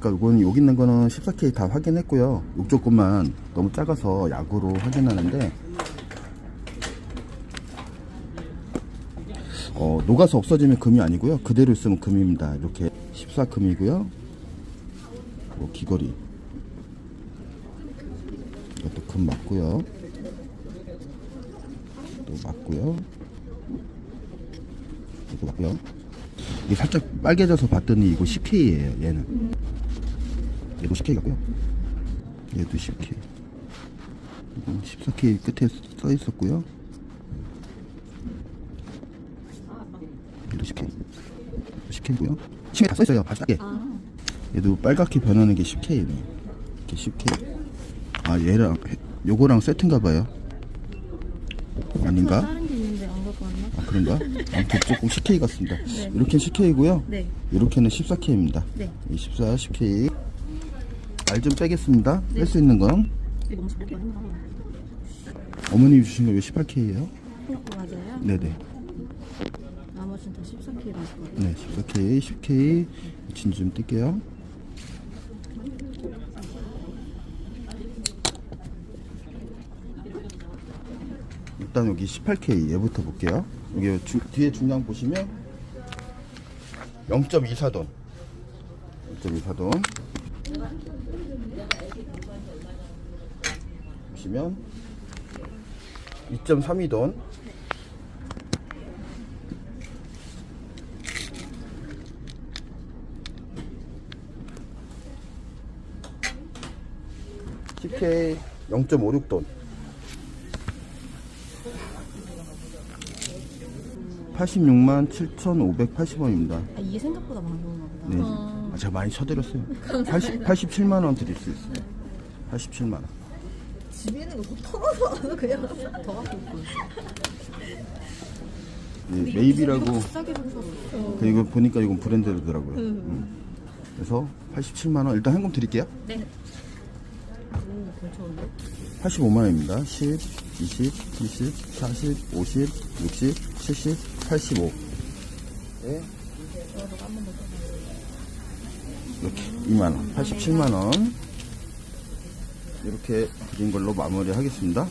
아까 이건 여기 있는 거는 14K 다 확인했고요. 이쪽 것만 너무 작아서 약으로 확인하는데 어, 녹아서 없어지면 금이 아니고요. 그대로 있으면 금입니다. 이렇게 14금이고요. 뭐 귀걸이 이것도 금 맞고요. 또 맞고요. 이거 맞고요. 이게 살짝 빨개져서 봤더니 이거 10K예요. 얘는. 얘도 10K 같고요. 얘도 10K. 이건 14K 끝에 써 있었고요. 얘도 10K. 10K고요. 층에 다써 있어요. 바싹하게. 얘도 빨갛게 변하는 게 10K네. 이렇게 10K. 아 얘랑 요거랑 세트인가 봐요. 아닌가? 그런가? 아무튼 조금 10K 같습니다. 이렇게 10K고요. 네. 이렇게는 14K입니다. 네. 14, 10K. 알 좀 빼겠습니다. 뺄 수 있는 건 이거 했나? 어머님이 주신 거 18K예요. 그거 맞아요? 네네. 나머지는 다 14K로 할 거예요. 네, 14K, 10K. 진주 좀 뜰게요. 일단 여기 18K 얘부터 볼게요. 여기 주- 뒤에 중량 보시면 0.24돈. 0.24돈. 보시면 2.32돈. TK 0.56돈 86만 7,580원입니다. 아, 이게 생각보다 많이 오나 보다. 네. 아, 제가 많이 쳐드렸어요. 80, 87만 원 드릴 수 있어요. 87만 원. 집에 있는 거더 털어서 와서 그냥 더 갖고 있고. 네, 메이비라고 싸게 샀어. 그리고 보니까 이건 브랜드더라고요. 음. 그래서 87만 원 일단 현금 드릴게요. 네. 오, 괜찮은데? 85만 원입니다. 10, 20, 30, 40, 50, 60, 70, 85. 네. 이렇게 2만 원, 87만 원. 이렇게 드린 걸로 마무리 하겠습니다.